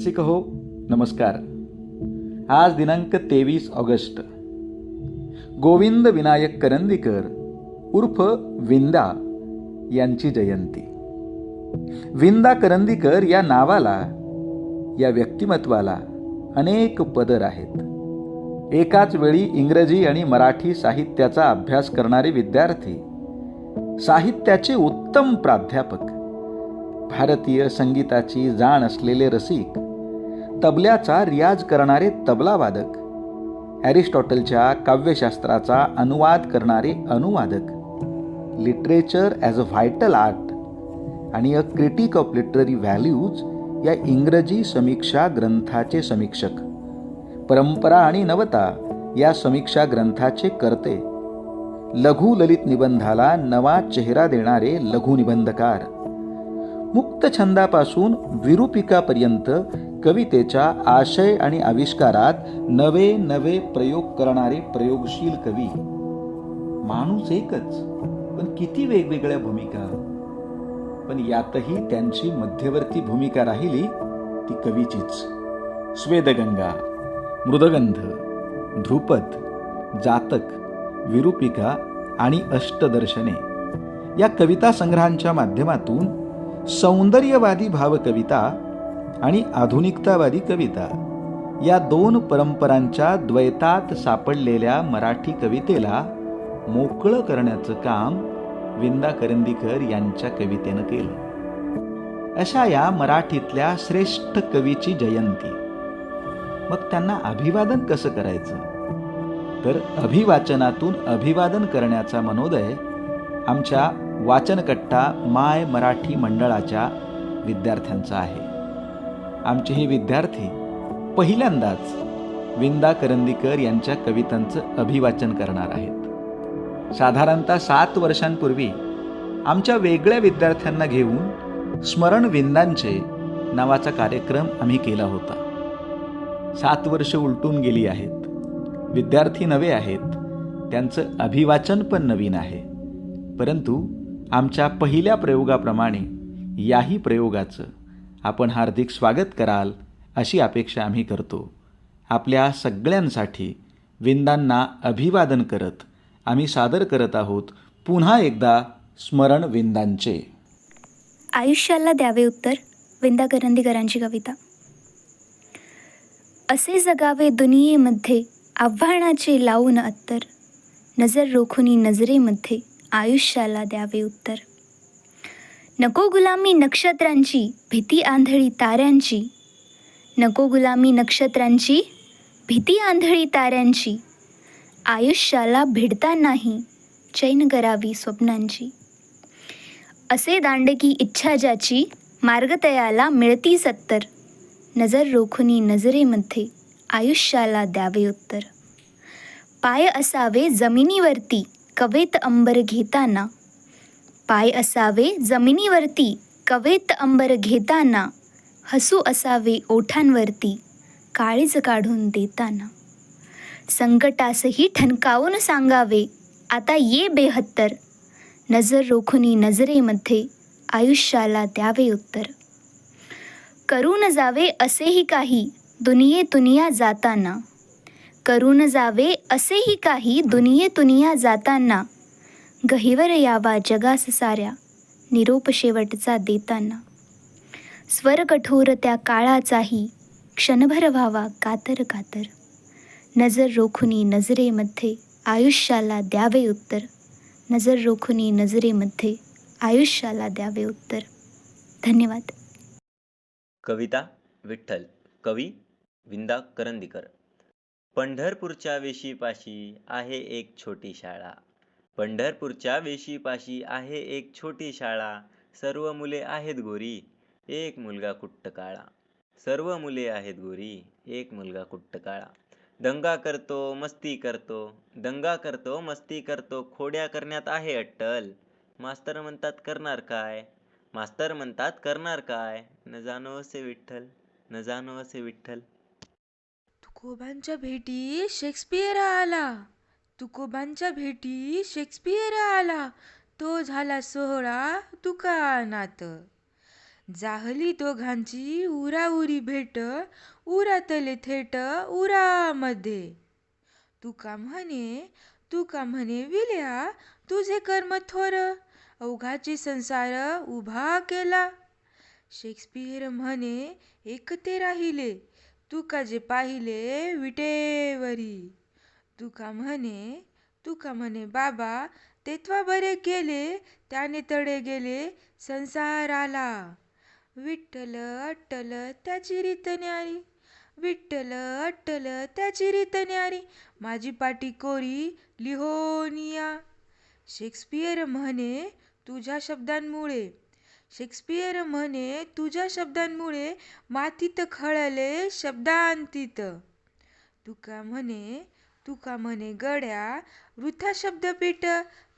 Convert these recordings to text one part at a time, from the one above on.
रसिक हो नमस्कार. आज दिनांक तेवीस ऑगस्ट. गोविंद विनायक करंदीकर उर्फ विंदा यांची जयंती. विंदा करंदीकर या नावाला या व्यक्तिमत्वाला अनेक पदर आहेत. एकाच वेळी इंग्रजी आणि मराठी साहित्याचा अभ्यास करणारे विद्यार्थी साहित्याचे उत्तम प्राध्यापक भारतीय संगीताची जाण असलेले रसिक तबल्याचा रियाज करणारे तबलावादक. ॲरिस्टॉटलच्या काव्यशास्त्राचा अनुवाद करणारे अनुवादक. Literature as a vital art आणि a critic of literary values या इंग्रजी समीक्षा ग्रंथाचे समीक्षक. परंपरा आणि नवता या समीक्षा ग्रंथाचे करते. लघु ललित निबंधाला नवा चेहरा देणारे लघुनिबंधकार मुक्त छंदापासून विरूपिकापर्यंत कवितेच्या आशय आणि आविष्कारात नवे नवे प्रयोग करणारे प्रयोगशील कवी. माणूस एकच पण किती वेगवेगळ्या भूमिका. पण यातही त्यांची मध्यवर्ती भूमिका राहिली ती कवीचीच. स्वेदगंगा मृदगंध ध्रुपद जातक विरूपिका आणि अष्टदर्शने. या कविता संग्रहांच्या माध्यमातून सौंदर्यवादी भावकविता आणि आधुनिकतावादी कविता. या दोन परंपरांच्या द्वैतात सापडलेल्या मराठी कवितेला मोकळं करण्याचं काम विंदा करंदीकर यांच्या कवितेनं केलं. अशा या मराठीतल्या श्रेष्ठ कवीची जयंती. मग त्यांना अभिवादन कसं करायचं? तर अभिवाचनातून अभिवादन करण्याचा मनोदय आमच्या वाचनकट्टा माय मराठी मंडळाच्या विद्यार्थ्यांचा आहे. आमचे हे विद्यार्थी पहिल्यांदाच विंदा करंदीकर यांच्या कवितांचं अभिवाचन करणार आहेत. साधारणतः सात वर्षांपूर्वी आमच्या वेगळ्या विद्यार्थ्यांना घेऊन स्मरण विंदांचे नावाचा कार्यक्रम आम्ही केला होता. सात वर्ष उलटून गेली आहेत. विद्यार्थी नवे आहेत. त्यांचं अभिवाचन पण नवीन आहे. परंतु आमच्या पहिल्या प्रयोगाप्रमाणे याही प्रयोगाचं आपण हार्दिक स्वागत कराल अशी अपेक्षा आम्ही करतो. आपल्या सगळ्यांसाठी विंदांना अभिवादन करत आम्ही सादर करत आहोत पुन्हा एकदा स्मरण विंदांचे. आयुष्याला द्यावे उत्तर विंदा करंदीकरांची कविता. असे जगावे दुनियेमध्ये आव्हानाचे लावून अत्तर. नजर रोखुनी नजरेमध्ये आयुष्याला द्यावे उत्तर. नको गुलामी नक्षत्रांची भीती आंधळी ताऱ्यांची. नको गुलामी नक्षत्रांची भीती आंधळी ताऱ्यांची. आयुष्याला भिडता नाही चैन करावी स्वप्नांची. असे दांडकी इच्छा ज्याची मार्गतयाला मिळती सत्तर. नजर रोखुनी नजरेमध्ये आयुष्याला द्यावे उत्तर. पाय असावे जमिनीवरती कवेत अंबर घेताना. पाय असावे जमिनीवरती कवेत अंबर घेताना हसू असावे ओठांवरती काळीज काढून देताना. संकटासही ठणकावून सांगावे आता ये बेहत्तर. नजर रोखुनी नजरेमध्ये आयुष्याला द्यावे उत्तर. करून जावे असेही काही दुनिये तुनिया जाताना. करून जावे असेही काही दुनिये तुनिया जाताना. गहिवर यावा जगास साऱ्या निरोप शेवटचा देताना स्वर कठोर त्या काळाचाही क्षणभर व्हावा कातर कातर. नजर रोखुनी नजरेमध्ये आयुष्याला द्यावे उत्तर. नजर रोखुनी नजरेमध्ये आयुष्याला द्यावे उत्तर. धन्यवाद. कविता विठ्ठल कवी विंदा करंदीकर. पंढरपूरच्या वेशीपाशी आहे एक छोटी शाळा. पंढरपूरच्या वेशीपाशी आहे एक छोटी शाळा. सर्व मुले आहेत गोरी एक मुलगा कुट्ट काळा. सर्व मुले आहेत गोरी एक मुलगा कुट्ट काळा. दंगा करतो मस्ती करतो. दंगा करतो मस्ती करतो. खोड्या करण्यात आहे अट्टल. मास्तर म्हणतात करणार काय? मास्तर म्हणतात करणार काय? न जाणो असे विठ्ठल न जाणो असे विठ्ठल. तुकोबांच्या भेटी शेक्सपियर आला. तुकोबांच्या भेटी शेक्सपियर आला. तो झाला सोहळा दुकानात. जाहली दोघांची उराउरी भेट उरातले थेट उरामध्ये. तुका म्हणे तुका म्हणे विल्या तुझे कर्म थोर. अवघाचे संसार उभा केला. शेक्सपियर म्हणे एकते राहिले. तुका जे पाहिले विटेवरी. तुका म्हणे तुका म्हणे बाबा तेथवा बरे केले त्याने तडे गेले संसाराला विठ्ठल अट्टल त्याची रीत न्यारी. विठ्ठल अट्टल त्याची रीत न्यारी. माझी पाटी कोरी लिहोनिया. शेक्सपियर म्हणे तुझ्या शब्दांमुळे. शेक्सपियर म्हणे तुझ्या शब्दांमुळे मातीत खळले शब्दांतीत. तुका म्हणे तुका म्हणे गड्या वृथा शब्दपीठ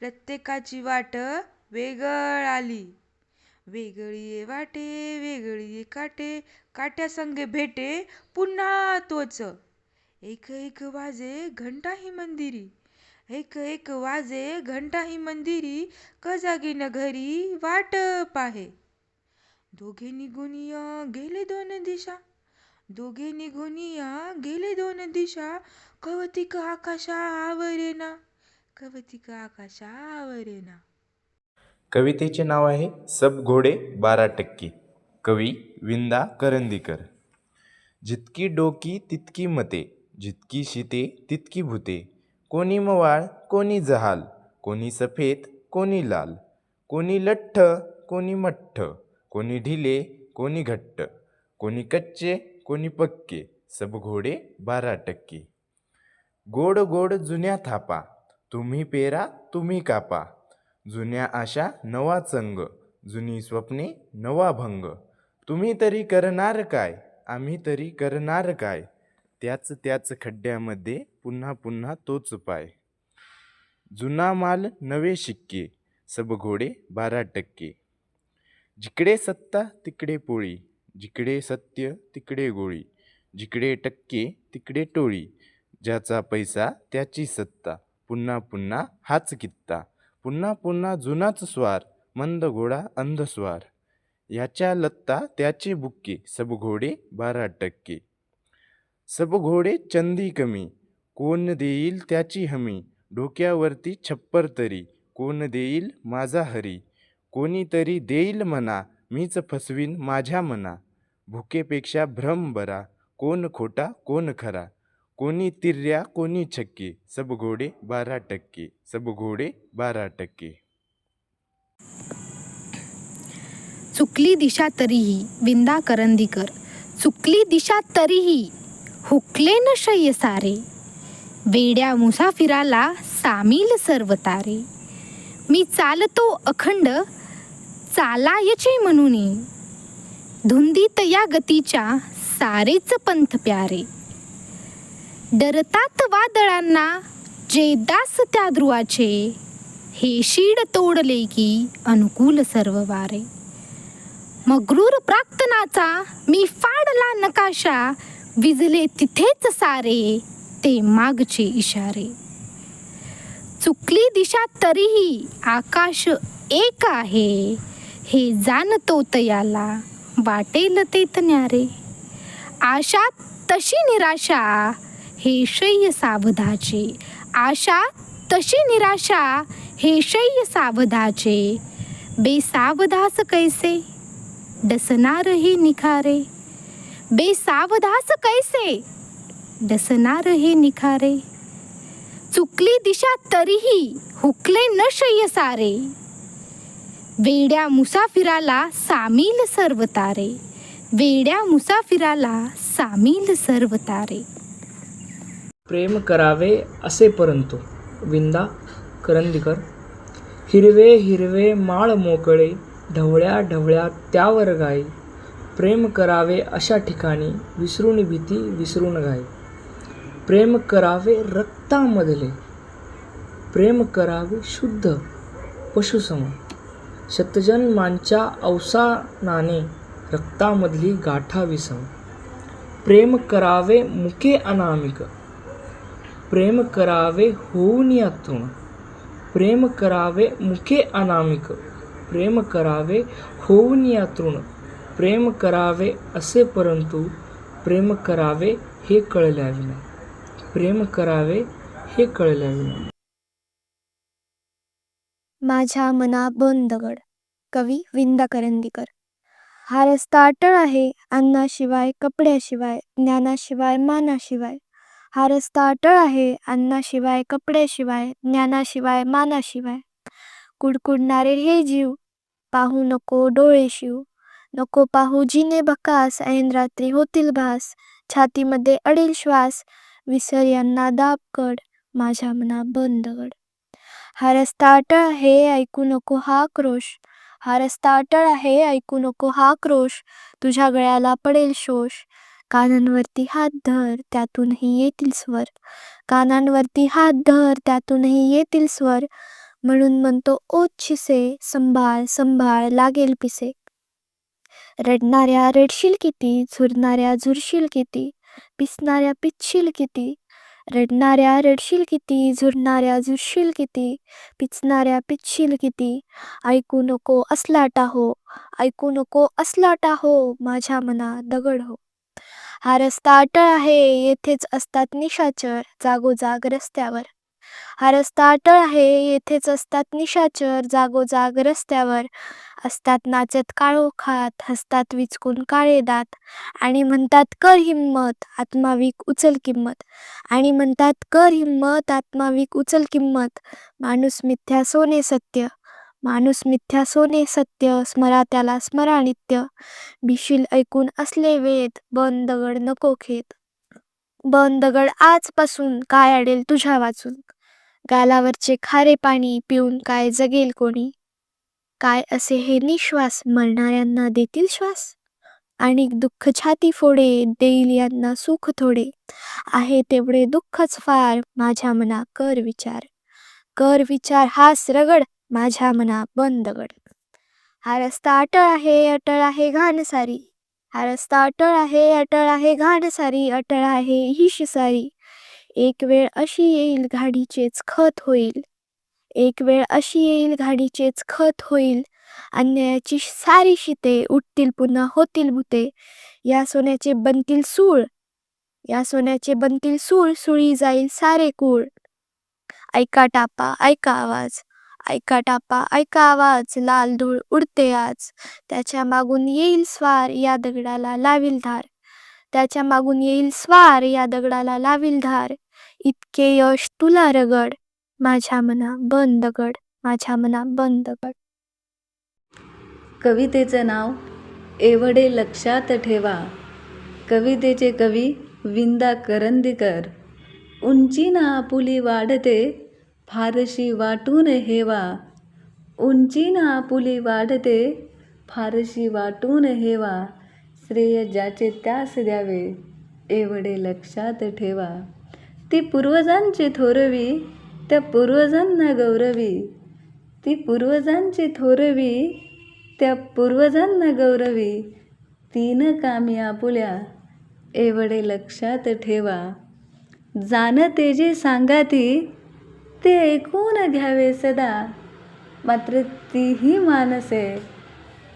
प्रत्येकाची वाट वेगळ आली. वेगळी वाटे वेगळी काटे काट्या संगे भेटे पुन्हा तोच. एक एक वाजे घंटा ही मंदिरी एक एक वाजे घंटा ही मंदिरी क जागीन घरी वाट पाहे. दोघे निघून गेले दोन दिशा. दोघे निघोनिया गेले दोन दिशा. कवतिक आकाशा आवरेना. कवतिक आकाशा आवरेना. कवितेचे नाव आहे सब घोडे बारा टक्के. कवी विंदा करंदीकर. जितकी डोकी तितकी मते जितकी शिते तितकी भूते. कोणी मवाळ कोणी जहाल कोणी सफेद कोणी लाल. कोणी लठ्ठ कोणी मठ्ठ. कोणी ढिले कोणी घट्ट. कोणी कच्चे कोणी पक्के सब घोडे बारा टक्के. गोड गोड जुन्या थापा तुम्ही पेरा तुम्ही कापा. जुन्या आशा नवा चंग. जुनी स्वप्ने नवा भंग. तुम्ही तरी करणार काय? आम्ही तरी करणार काय? त्याच त्याच खड्ड्यामध्ये पुन्हा पुन्हा तोच पाय. जुना माल नवे शिक्के सब घोडे बारा टक्के. जिकडे सत्ता तिकडे पोळी. जिकडे सत्य तिकडे गोळी. जिकडे टक्के तिकडे टोळी. ज्याचा पैसा त्याची सत्ता. पुन्हा पुन्हा हाच कित्ता. पुन्हा पुन्हा जुनाच स्वार. मंद घोडा अंधस्वार याच्या लत्ता त्याचे बुक्के. सब घोडे बारा टक्के. सब घोडे चंदी कमी. कोण देईल त्याची हमी? डोक्यावरती छप्पर तरी. कोण देईल माझा हरी? कोणीतरी देईल म्हणा. मीच फसवीन माझ्या मना. भुकेपेक्षा भ्रम बरा. कोण खोटा कोण खरा. कोणी तिर्या कोणी छक्के. सब घोडे बारा टक्के. सब घोडे बारा टक्के. चुकली दिशा तरीही विंदा करंदीकर. चुकली दिशा तरीही हुकले न शय्य सारे. वेड्या मुसाफिराला सामील सर्व तारे मी चालतो अखंड चालायचे म्हणून. धुंदीत या गतीच्या सारेच पंथ प्यारे. डरतात वादळांना जेदास त्या ध्रुवाचे हे शीड तोडले की अनुकूल सर्व वारे. मगरूर प्राक्तनाचा मी फाडला नकाशा विजले तिथेच सारे ते मागचे इशारे. चुकली दिशा तरीही आकाश एक आहे हे जाणतो तयाला वाटेल ते न्यारे आशा तशी निराशा हे शय्य सावधाचे. आशा तशी निराशा हे शय्य सावधाचे. बेसावधास कैसे? डसणार हे निखारे. बेसावधास कैसे? डसणार हे निखारे. चुकली दिशा तरीही हुकले न शय्य सारे. वेड्या मुसाफिराला सामील सर्व तारे. वेड्या मुसाफिराला सामील सर्व तारे. प्रेम करावे असे परंतु विंदा करंदीकर हिरवे हिरवे माळ मोकळे ढवळ्या ढवळ्या त्यावर गाई प्रेम करावे अशा ठिकाणी विसरून भीती विसरून गाई प्रेम करावे रक्तामधले. प्रेम करावे शुद्ध पशुसम शतजन्मांच्या अवसानाने रक्तामधली गाठा विसम. प्रेम करावे मुके अनामिक. प्रेम करावे होऊन यातून. प्रेम करावे मुखे अनामिक. प्रेम करावे होऊन यातृण प्रेम करावे असे परंतु प्रेम करावे हे कळल्याविना. प्रेम करावे हे कळल्याविना. माझ्या मना बन दगड कवी विंदा करंदीकर. हा रस्ता अटळ आहे अन्नाशिवाय कपड्याशिवाय ज्ञानाशिवाय मानाशिवाय. हा रस्ता अटळ आहे अन्नाशिवाय कपड्याशिवाय ज्ञानाशिवाय मानाशिवाय. कुडकुडणारे हे जीव पाहू नको डोळे शिव. नको पाहू जिने बकास ऐन रात्री होतील भास. छातीमध्ये अडेल श्वास विसर यांना दाबकड माझ्या मना बंदगड हा रस्ता अटळ आहे ऐकू नको हा क्रोश. हा रस्ता अटळ आहे ऐकू नको हा क्रोश. तुझ्या गळ्याला पडेल शोष. कानांवरती हात धर त्यातूनही येतील स्वर. कानांवरती हात धर त्यातूनही येतील स्वर. म्हणून म्हणतो ओच्छिसे संभाळ संभाळ लागेल पिसे. रडणाऱ्या रडशील किती झुरणाऱ्या झुरशील किती पिसणाऱ्या पिचशील किती रडणाऱ्या रडशील किती झुरणाऱ्या झुरशील किती पिचणाऱ्या पिचशील किती. ऐकू नको असला हो ऐकू नको असला हो माझ्या मना दगड हो. हा रस्ता अटळ आहे येथेच असतात निशाचर जागोजाग रस्त्यावर. हा रस्ता अटळ आहे येथेच असतात निशाचर जागोजाग रस्त्यावर. असतात नाचत काळोखात हसतात विचकून काळे दात. आणि म्हणतात कर हिम्मत आत्माविक उचल किंमत. आणि म्हणतात कर हिम्मत आत्माविक उचल किंमत. माणूस मिथ्या सोने सत्य. माणूस मिथ्या सोने सत्य स्मरा त्याला स्मरा नित्य भिशील ऐकून असले वेद बन दगड नको खेत बन दगड आजपासून काय अडेल तुझ्या वाचून. गालावरचे खारे पाणी पिऊन काय जगेल कोणी? काय असे हे निश्वास मरणाऱ्यांना देतील श्वास? आणि दुःख छाती फोडे देईल यांना सुख थोडे. आहे तेवढे दुःखच फार माझ्या मना कर विचार. कर विचार हास रगड माझ्या मना बंद दगड हा रस्ता अटळ आहे अटळ आहे घाण सारी हा रस्ता अटळ आहे अटळ आहे घाण सारी अटळ आहे ही शिसारी एक वेळ अशी येईल घाडीचेच खत होईल. एक वेळ अशी येईल घाडीचेच खत होईल. अन्यायाची सारी शिते उठतील पुन्हा होतील भूते या सोन्याचे बनतील सूळ. या सोन्याचे बनतील सूळ सुळी जाईल सारे कूळ. ऐका टापा ऐका आवाज. ऐका टापा ऐका आवाज. लाल धूळ उडते आज. त्याच्या मागून येईल स्वार या दगडाला लावील धार. त्याच्या मागून येईल स्वार या दगडाला लावील धार. इतके यश तुला रगड. माझ्या मना बन दगड माझ्या मना बन दगड कवितेचं नाव एवढे लक्षात ठेवा. कवितेचे कवी विंदा करंदीकर. उंची ना आपुली वाढते फारशी वाटून हेवा. उंची ना आपुली वाढते फारशी वाटून हेवा. श्रेय ज्याचे त्यास द्यावे एवढे लक्षात ठेवा. ती पूर्वजांची थोरवी त्या पूर्वजांना गौरवी. ती पूर्वजांची थोरवी त्या पूर्वजांना गौरवी. तीन कामी आपुल्या एवढे लक्षात ठेवा. जाणते जे सांगाती ते ऐकून घ्यावे सदा. मात्र तीही मानसे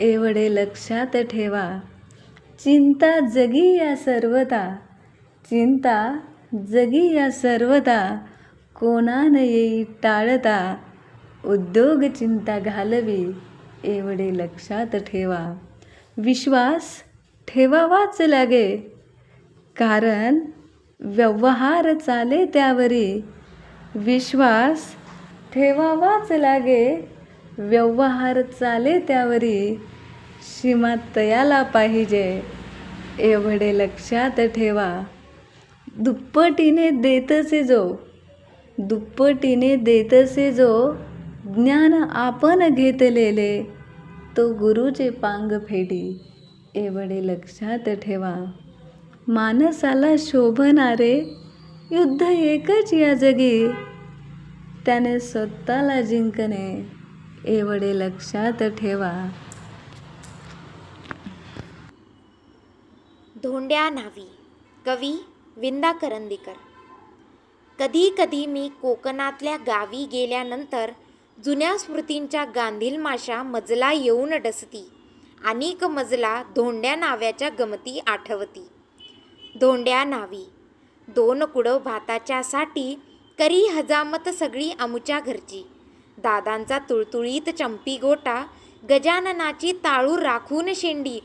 एवढे लक्षात ठेवा. चिंता जगी या सर्वता चिंता जगी या सर्वता कोणान येई टाळता उद्योग चिंता घालवी एवढे लक्षात ठेवा. विश्वास ठेवावाच लागे कारण व्यवहार चाले त्यावरी. विश्वास ठेवावाच लागे व्यवहार चाले त्यावरी. सीमा तयाला पाहिजे एवढे लक्षात ठेवा. दुप्पटीने देतसे जो दुप्पटीने देतसे जो ज्ञान आपण घेतलेले तो गुरुचे पांग फेडी. एवढे लक्षात ठेवा. मानसाला शोभणारे युद्ध एकच या जगी. त्याने स्वतःला जिंकणे एवढे लक्षात ठेवा. धोंड्या न्हावी. कवी विंदा करंदीकर. कधी कधी मी कोकणातल्या गावी गेल्यानंतर जुन्या स्मृतींच्या गांधील माशा मजला येऊन डसती. अनेक मजला धोंड्या नाव्याच्या गमती आठवती. धोंड्या नावी. दोन कुड भाताच्यासाठी करी हजामत सगळी आमच्या घरची. दादांचा तुळतुळीत चंपी गोटा गजाननाची ताळू राखून शेंडी.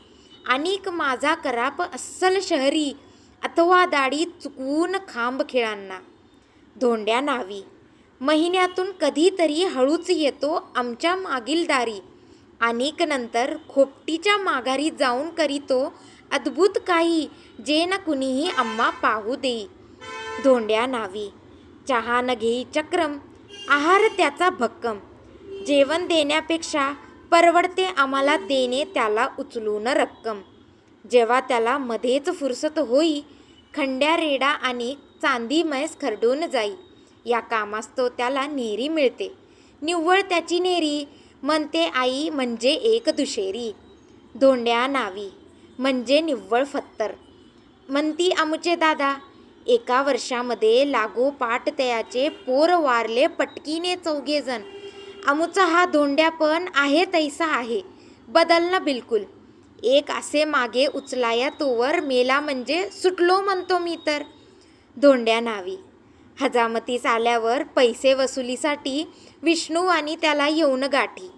अनेक माझा कराप अस्सल शहरी. अथवा दाढी चुकवून खांब खेळांना. धोंड्या नावी महिन्यातून कधीतरी हळूच येतो आमच्या मागील दारी. अनेक नंतर खोपटीच्या माघारी जाऊन करीतो अद्भुत काही जे ना कुणीही आम्हा पाहू देई. धोंड्या नावी चहा न घेई चक्रम. आहार त्याचा भक्कम. जेवण देण्यापेक्षा परवडते आम्हाला देणे त्याला उचलून रक्कम. जेव्हा त्याला मध्येच फुरसत होई खंड्या रेडा आणि चांदी म्हैस खरडून जाई. या कामास तो त्याला नेरी मिळते. निव्वळ त्याची नेरी म्हणते आई म्हणजे एक दुशेरी. धोंड्या नावी म्हणजे निव्वळ फत्तर. म्हणती आमुचे दादा एका वर्षामध्ये लागोपाठ तयाचे पोर वारले पटकीने चौघेजण. आमुचा हा धोंड्या पण आहे तैसा आहे. बदलणं बिलकुल. एक असे मागे उचलाया तोवर मेला म्हणजे सुटलो म्हणतो मी तर. धोंड्या नावी हजामतीस आल्यावर पैसे वसुलीसाठी विष्णू आणि त्याला येऊन गाठी.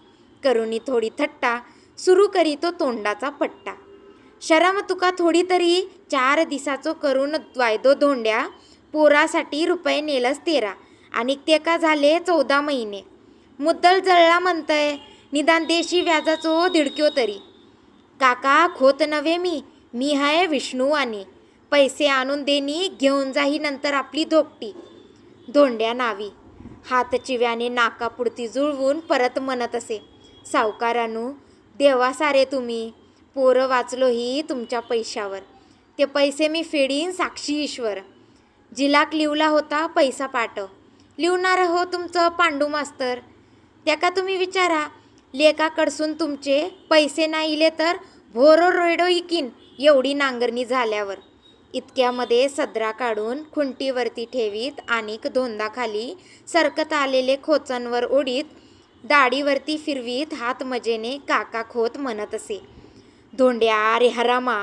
करुणी थोडी थट्टा सुरू करी तो तोंडाचा पट्टा. शरम तुका थोडी तरी चार दिसाचो करून वायदो धोंड्या पोरासाठी रुपये नेलस तेरा. आणि ते का झाले चौदा महिने? मुद्दल जळला म्हणतंय निदान देशी व्याजाचो दिडक्यो तरी. काका खोत नव्हे मी. मी हाय विष्णू आणि पैसे आणून देणी घेऊन जाही नंतर आपली धोकटी धोंड्या नावी. हात चिव्याने नाकापुडती जुळवून परत म्हणत असे सावकारानू देवा सारे तुम्ही. पोरं वाचलो ही तुमच्या पैशावर. ते पैसे मी फेडीन साक्षी ईश्वर. जिलाक लिवला होता पैसा पाठव लिवणार हो तुमचं पांडू मास्तर. त्याका तुम्ही विचारा? लेकाकडसून तुमचे पैसे नाही इले तर भोरो रोयडो इकीन एवढी नांगरणी झाल्यावर. इतक्यामध्ये सदरा काढून खुंटीवरती ठेवीत आणिक धोंदाखाली सरकत आलेले खोचांवर ओढीत दाढीवरती फिरवीत हात मजेने काका खोत म्हणत असे धोंड्या रे हरामा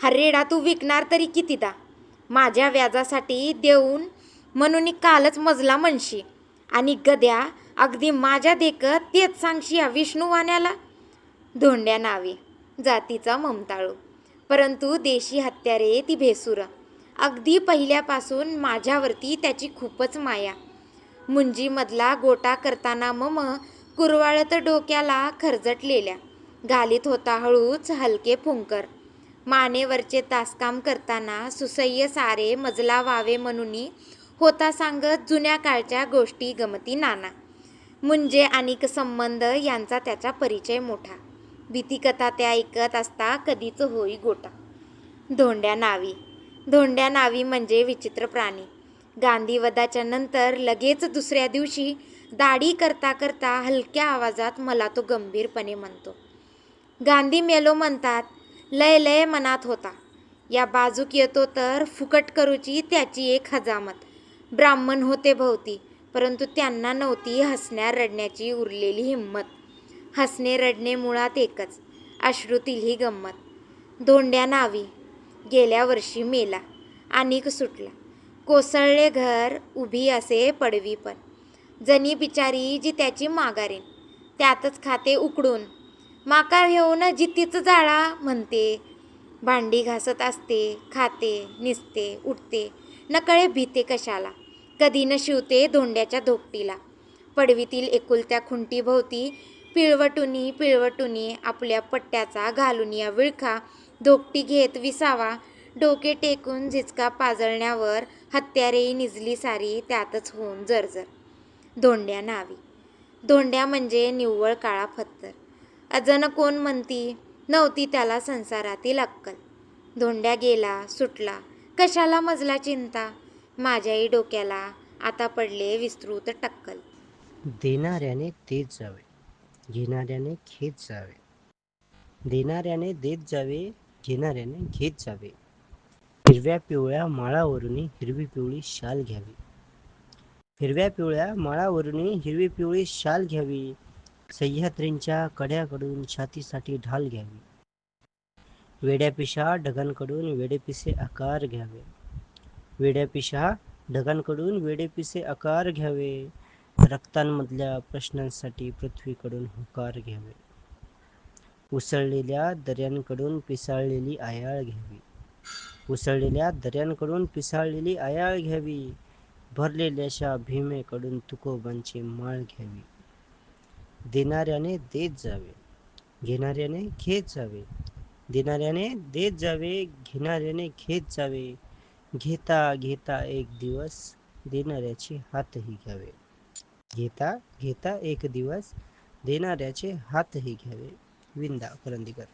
हरेडा तू विकणार तरी कितीदा? माझ्या व्याजासाठी देऊन म्हणून कालच मजला म्हणशी आणि गद्या अगदी माझ्या देख तेच सांगशी या विष्णुवाण्याला? धोंड्या नावे जातीचा ममताळू. परंतु देशी हत्यारे ती भेसूर. अगदी पहिल्यापासून माझ्यावरती त्याची खूपच माया. मुंजीमधला गोटा करताना मम कुरवाळत डोक्याला खरजटलेल्या. घालीत होता हळूच हलके फुंकर. मानेवरचे तासकाम करताना सुसह्य सारे मजला व्हावे म्हणून होता सांगत जुन्या काळच्या गोष्टी गमती नाना. मुंजे आणि संबंध यांचा त्याचा परिचय मोठा. भीतीकथा त्या ऐकत असता कधीच होई गोटा धोंड्या नावी. धोंड्या नावी म्हणजे विचित्र प्राणी. गांधीवधाच्या नंतर लगेच दुसऱ्या दिवशी दाढी करता करता हलक्या आवाजात मला तो गंभीरपणे म्हणतो. गांधी मेलो म्हणतात लय लय मनात होता. या बाजूक येतो तर फुकट करूची त्याची एक हजामत. ब्राह्मण होते भोवती. परंतु त्यांना नव्हती हसण्या रडण्याची उरलेली हिंमत. हसणे रडणे मुळात एकच अश्रूतील ही गंमत. धोंड्या नावी गेल्या वर्षी मेला आणिक सुटला. कोसळले घर उभी असे पडवी पण. जनी बिचारी जी त्याची माघारीन त्यातच खाते उकडून. माका घेऊन जितीच जाळा म्हणते. भांडी घासत असते खाते निसते उठते. नकळे भीते कशाला? कधी न शिवते धोंड्याच्या धोपटीला. पडवीतील एकुलत्या खुंटीभोवती पिळवटुनी पिळवटुनी आपल्या पट्ट्याचा घालून या विळखा धोपटी घेत विसावा. डोके टेकून झिचका पाजळण्यावर हत्यारेही निजली सारी त्यातच होऊन जरजर. धोंड्या नावी धोंड्या म्हणजे निव्वळ काळा फत्तर. अजन कोण म्हणती नव्हती त्याला संसारातील अक्कल. धोंड्या गेला सुटला. कशाला मजला चिंता? माझ्याही डोक्याला आता पडले विस्तृत टक्कल. देणाऱ्याने देत जावे घेणाऱ्याने घेत जावे. देणाऱ्याने देत जावे घेणाऱ्याने घेत जावे. हिरव्या पिवळ्या माळावरून हिरवी पिवळी शाल घ्यावी. हिरव्या पिवळ्या माळावरून हिरवी पिवळी शाल घ्यावी. सह्याद्रींच्या कड्याकडून छातीसाठी ढाल घ्यावी. वेड्यापिशा ढगांकडून वेडेपिसे आकार घ्यावे. वेड्यापिशा ढगांकडून वेडेपिसे आकार घ्यावे. रक्तांमधल्या प्रश्नांसाठी पृथ्वीकडून होकार घ्यावे. उसळलेल्या दर्यांकडून पिसाळलेली आयाळ घ्यावी. उसळलेल्या दर्यांकडून पिसाळलेली आयाळ घ्यावी. भरलेल्याशा भीमेकडून तुकोबांची माळ घ्यावी. देणाऱ्याने देत जावे. घेणाऱ्याने घेत जावे. देणाऱ्याने देत जावे. घेणाऱ्याने घेत जावे. घेता घेता एक दिवस देणाऱ्याचे हातही घ्यावे. घेता घेता एक दिवस देणाऱ्याचे हातही घ्यावे. विंदा करंदीकर.